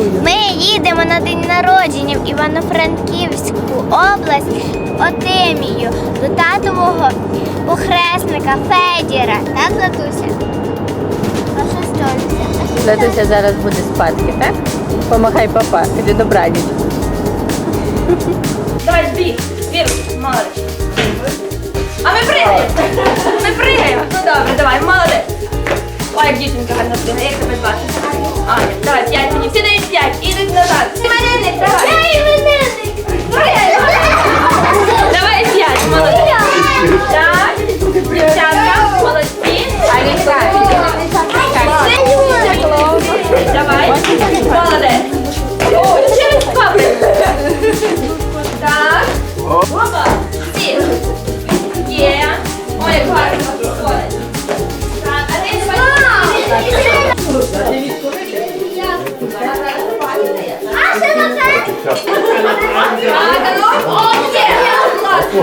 Ми їдемо на день народження в Івано-Франківську область Отимію до татового похресника Федіра. Так, Златуся? А що сталося? Златуся зараз буде спадки, так? Помахай папа, іди добраніч. Давай, збіг. Вір, молодець. А ми пригаємо. Опа. Всі. Є. Ой, як гарно виходить. Так, а ти А ще на це? Так, а ну. О, є. Класно,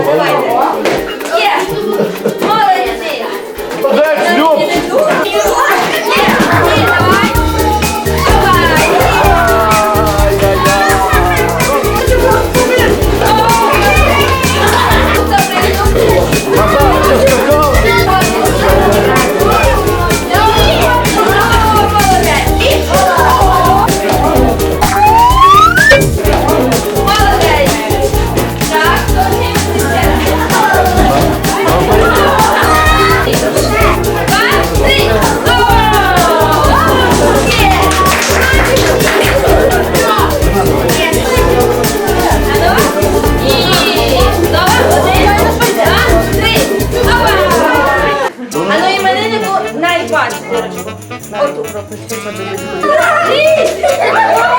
імениннику найбачу дірочку. Оту. Давай,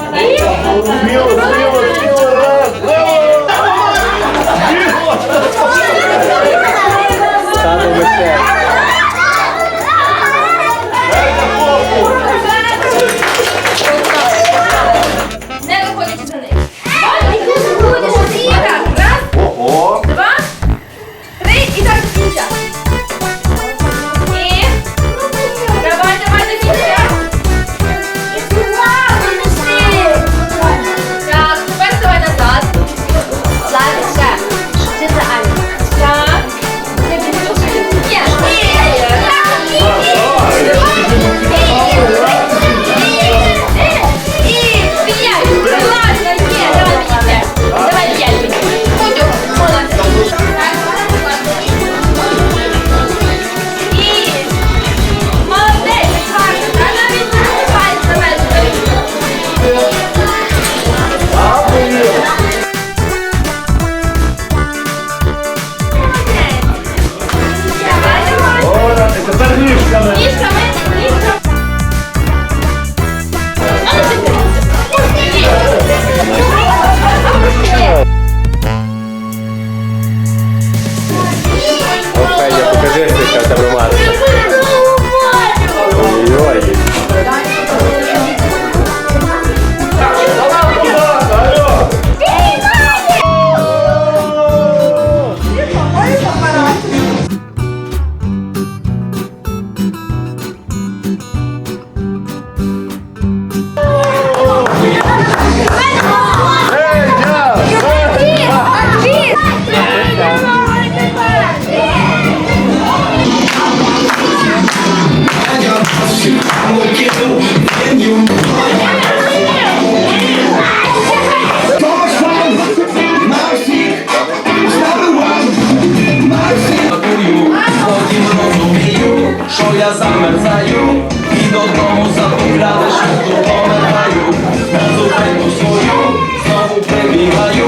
Susuyor, susuyor, susuyor. Bravo! Bravo! Bravo! Bravo! Szło ja zamerzają i do domu zapomniałeś w drugą medaju Na zupę tu swoją, znowu premiają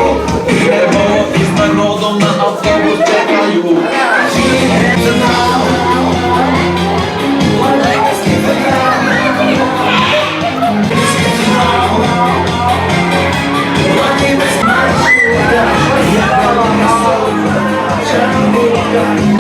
Música